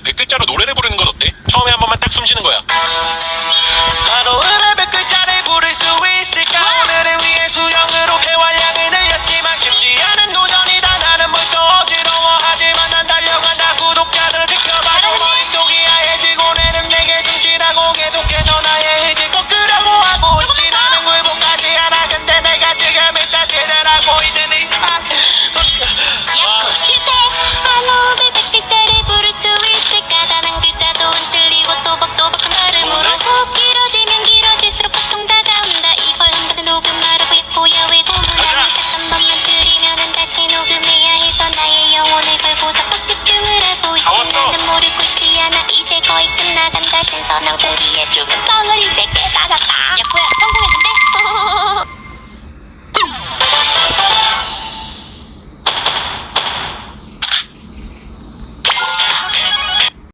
100글자로 노래를 부르는 건 어때? 처음에 한 번만 딱 숨 쉬는 거야. 오를 꿀티 하나 이제 거의 끝나간다. 신선한 고기에 죽은 빵을 이제 깨